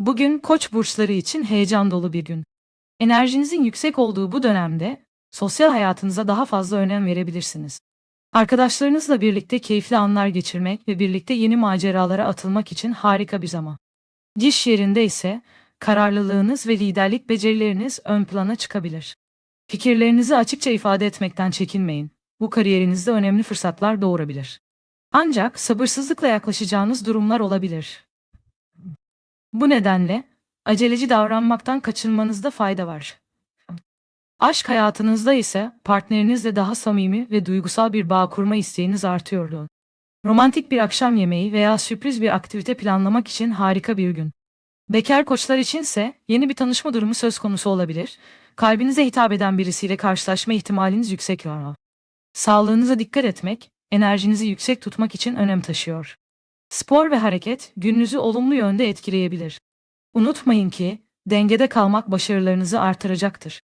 Bugün koç burçları için heyecan dolu bir gün. Enerjinizin yüksek olduğu bu dönemde sosyal hayatınıza daha fazla önem verebilirsiniz. Arkadaşlarınızla birlikte keyifli anlar geçirmek ve birlikte yeni maceralara atılmak için harika bir zaman. İş yerinde ise kararlılığınız ve liderlik becerileriniz ön plana çıkabilir. Fikirlerinizi açıkça ifade etmekten çekinmeyin. Bu kariyerinizde önemli fırsatlar doğurabilir. Ancak sabırsızlıkla yaklaşacağınız durumlar olabilir. Bu nedenle aceleci davranmaktan kaçınmanızda fayda var. Aşk hayatınızda ise partnerinizle daha samimi ve duygusal bir bağ kurma isteğiniz artıyordu. Romantik bir akşam yemeği veya sürpriz bir aktivite planlamak için harika bir gün. Bekar koçlar içinse yeni bir tanışma durumu söz konusu olabilir. Kalbinize hitap eden birisiyle karşılaşma ihtimaliniz yüksek. Sağlığınıza dikkat etmek, enerjinizi yüksek tutmak için önem taşıyor. Spor ve hareket gününüzü olumlu yönde etkileyebilir. Unutmayın ki dengede kalmak başarılarınızı artıracaktır.